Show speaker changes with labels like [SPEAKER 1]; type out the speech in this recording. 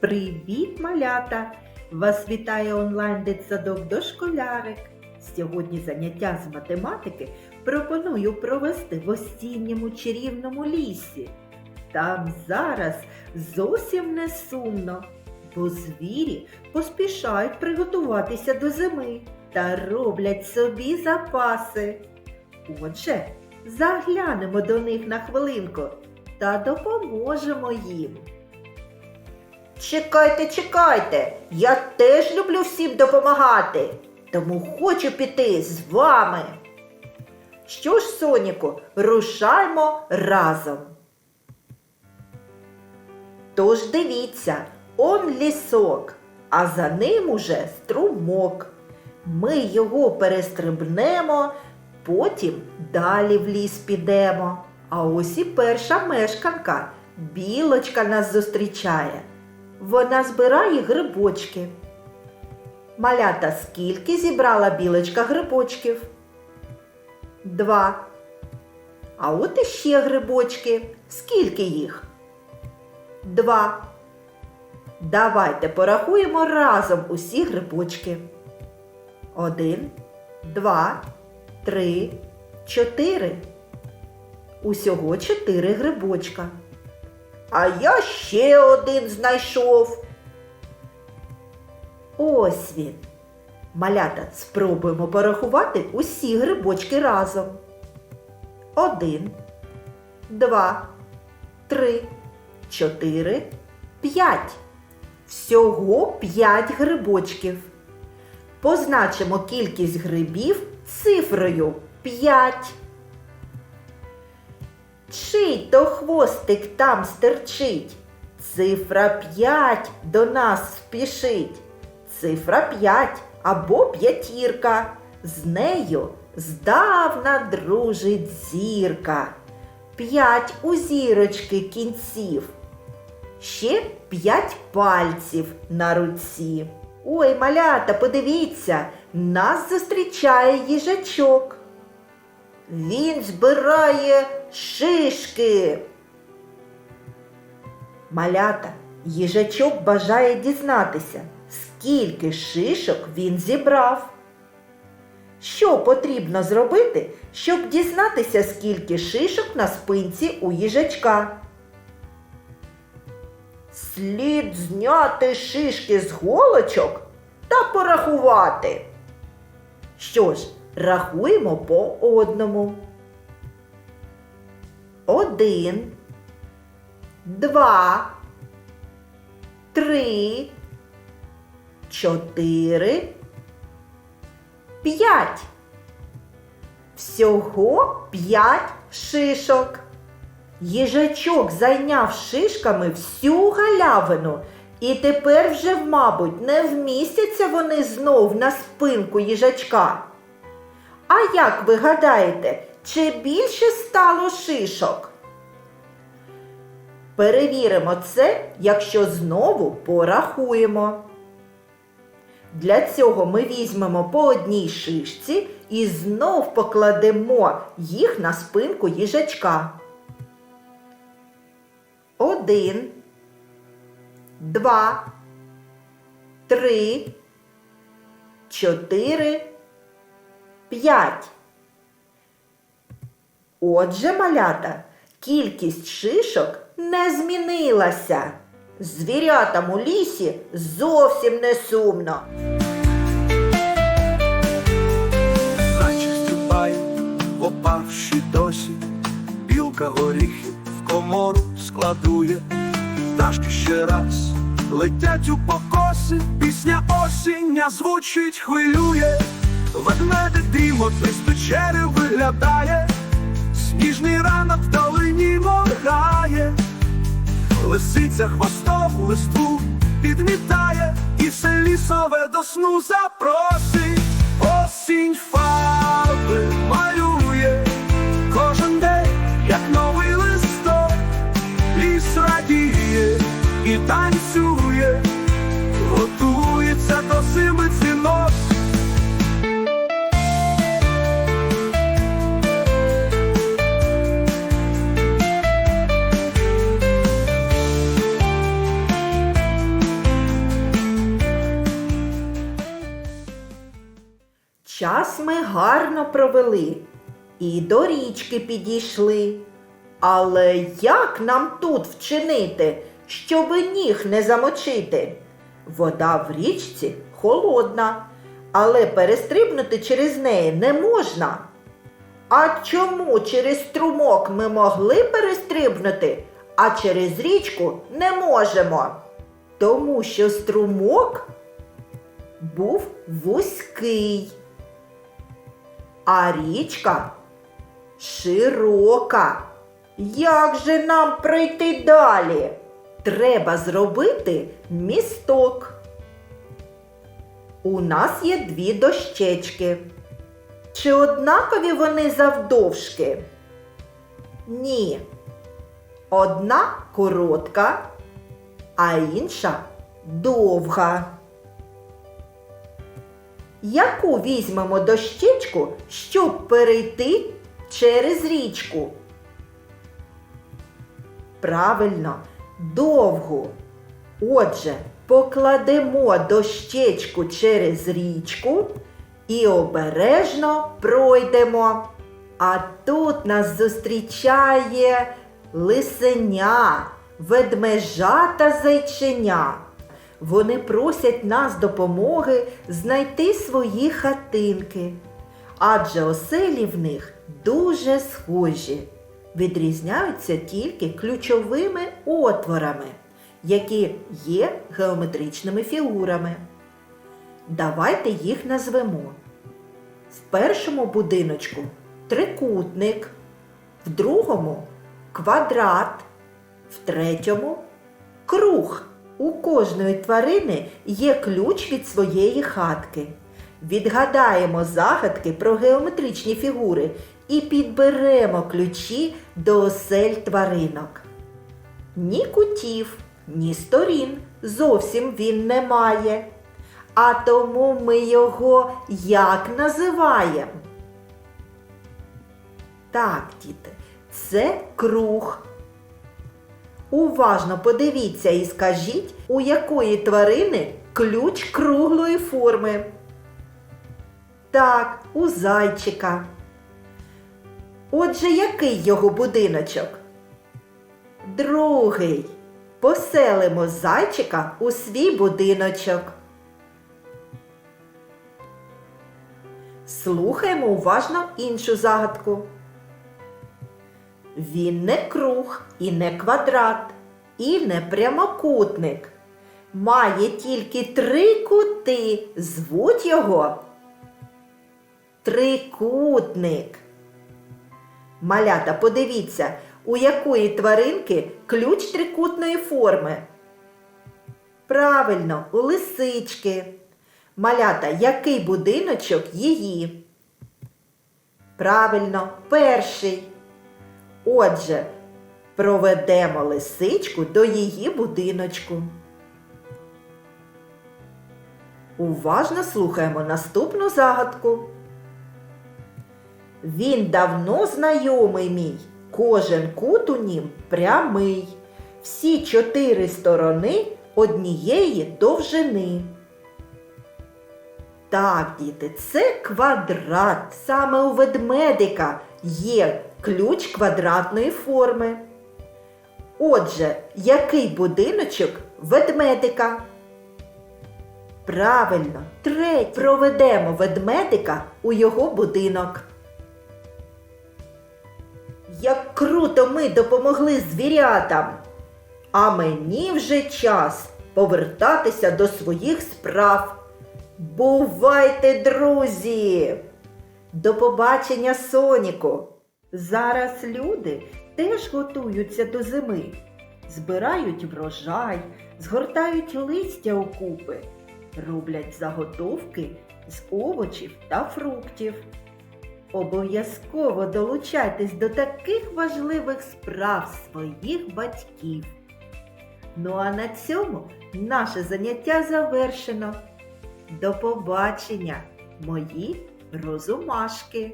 [SPEAKER 1] Привіт, малята! Вас вітає онлайн дитсадок дошколярик. Сьогодні заняття з математики пропоную провести в осінньому чарівному лісі. Там зараз зовсім не сумно, бо звірі поспішають приготуватися до зими та роблять собі запаси. Отже, заглянемо до них на хвилинку та допоможемо їм. Чекайте, чекайте, я теж люблю всім допомагати, тому хочу піти з вами. Що ж, Соніку, рушаймо разом. Тож дивіться, он лісок, а за ним уже струмок. Ми його перестрибнемо, потім далі в ліс підемо. А ось і перша мешканка, білочка нас зустрічає. Вона збирає грибочки. Малята, скільки зібрала білочка грибочків? Два. А от іще грибочки. Скільки їх? Два. Давайте порахуємо разом усі грибочки. Один, два, три, чотири. Усього чотири грибочка. А я ще один знайшов. Ось він. Малята, спробуємо порахувати усі грибочки разом. Один, два, три, чотири, п'ять. Всього п'ять грибочків. Позначимо кількість грибів цифрою 5. Чий то хвостик там стерчить? Цифра 5 до нас спішить. Цифра 5 або п'ятірка. З нею здавна дружить зірка. П'ять у зірочки кінців. Ще п'ять пальців на руці. Ой, малята, подивіться, нас зустрічає їжачок. Він збирає шишки. Малята, їжачок бажає дізнатися, скільки шишок він зібрав. Що потрібно зробити, щоб дізнатися, скільки шишок на спинці у їжачка? Слід зняти шишки з голочок та порахувати. Що ж, рахуємо по одному. Один, два, три, чотири, п'ять. Всього п'ять шишок. Їжачок зайняв шишками всю галявину, і тепер вже, мабуть, не вмістяться вони знов на спинку їжачка. Як ви гадаєте, чи більше стало шишок? Перевіримо це, якщо знову порахуємо. Для цього ми візьмемо по одній шишці і знов покладемо їх на спинку їжачка. Один, два, три, чотири, п'ять. Отже, малята, кількість шишок не змінилася. Звірятам у лісі зовсім не сумно.
[SPEAKER 2] Наче стрибає, опавши досі, білка горіхи в комору складує, пташки ще раз летять у покоси, пісня осіння звучить, хвилює, ведмедик дрімотний з черев виглядає, сніжний ранок в долині моргає, лисиця хвостом листву підмітає, і все лісове до сну запросить, осінь фарби
[SPEAKER 1] Час ми гарно провели і до річки підійшли. Але як нам тут вчинити, щоби ніг не замочити? Вода в річці холодна, але перестрибнути через неї не можна. А чому через струмок ми могли перестрибнути, а через річку не можемо? Тому що струмок був вузький, а річка широка. Як же нам пройти далі? Треба зробити місток. У нас є дві дощечки. Чи однакові вони завдовжки? Ні. Одна коротка, а інша довга. Яку візьмемо дощечку, щоб перейти через річку? Правильно, довгу. Отже, покладемо дощечку через річку і обережно пройдемо. А тут нас зустрічає лисеня, ведмежа та зайченя. Вони просять нас допомоги знайти свої хатинки, адже оселі в них дуже схожі, відрізняються тільки ключовими отворами, які є геометричними фігурами. Давайте їх назвемо. В першому будиночку трикутник, в другому квадрат, в третьому круг. У кожної тварини є ключ від своєї хатки. Відгадаємо загадки про геометричні фігури і підберемо ключі до осель тваринок. Ні кутів, ні сторін зовсім він не має. А тому ми його як називаємо? Так, діти, це круг. Уважно подивіться і скажіть, у якої тварини ключ круглої форми. Так, у зайчика. Отже, який його будиночок? Другий. Поселимо зайчика у свій будиночок. Слухаємо уважно іншу загадку. Він не круг і не квадрат, і не прямокутник. Має тільки три кути. Звуть його трикутник. Малята, подивіться, у якої тваринки ключ трикутної форми. Правильно, у лисички. Малята, який будиночок її? Правильно, перший. Отже, проведемо лисичку до її будиночку. Уважно слухаємо наступну загадку. Він давно знайомий мій, кожен кут у нім прямий. Всі чотири сторони однієї довжини. Так, діти, це квадрат. Саме у ведмедика є ключ квадратної форми. Отже, який будиночок ведмедика? Правильно, третій. Проведемо ведмедика у його будинок. Як круто ми допомогли звірятам! А мені вже час повертатися до своїх справ. Бувайте, друзі! До побачення, Соніку! Зараз люди теж готуються до зими, збирають врожай, згортають листя у купи, роблять заготовки з овочів та фруктів. Обов'язково долучайтесь до таких важливих справ своїх батьків. Ну а на цьому наше заняття завершено. До побачення, мої розумашки!